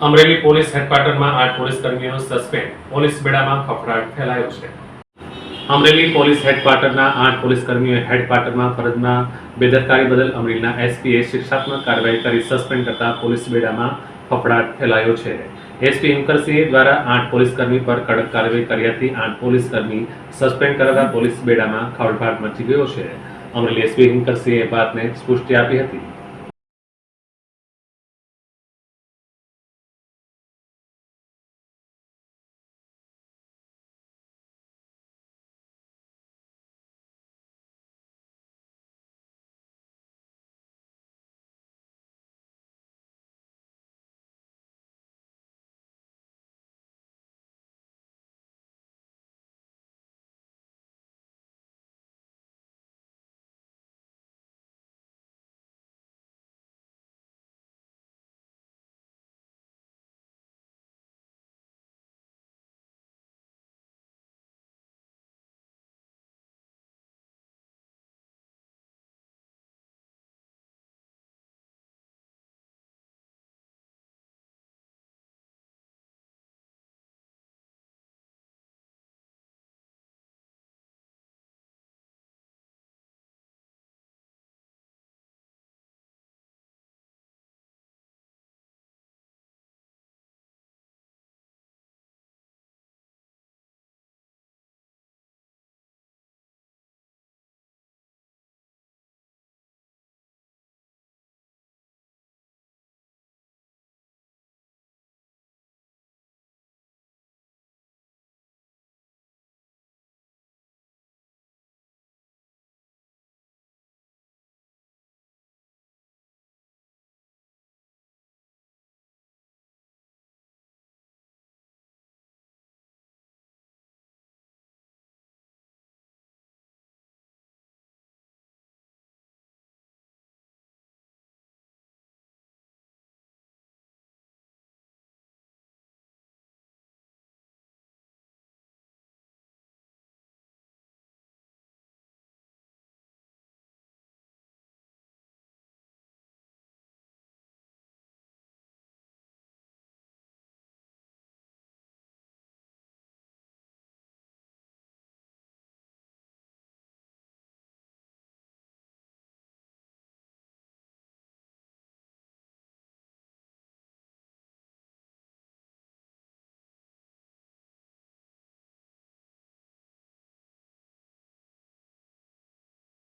Amreli police હેડક્વાર્ટરમાં આઠ police કર્મીઓ suspend. Police બેડામાં ફફડાટ ફેલાયો છે. અમરેલી પોલીસ હેડક્વાર્ટરના આઠ પોલીસ કર્મીઓએ હેડક્વાર્ટરમાં ફરજમાં બેદરકારી બદલ અમરેલીના એસપીએ શિક્ષાત્મક કાર્યવાહી કરી સસ્પેન્ડ કરતા પોલીસ બેડામાં ફફડાટ ફેલાયો છે. એસપી હિમકરસિંહ દ્વારા આઠ પોલીસ કર્મી પર કડક કાર્યવાહી કરી હતી. આઠ પોલીસ કર્મી સસ્પેન્ડ કરાતા પોલીસ બેડામાં ખળભળાટ મચી ગયો છે. અમરેલી એસપી હિમકરસિંહે વાતને સ્પુષ્ટિ આપી હતી.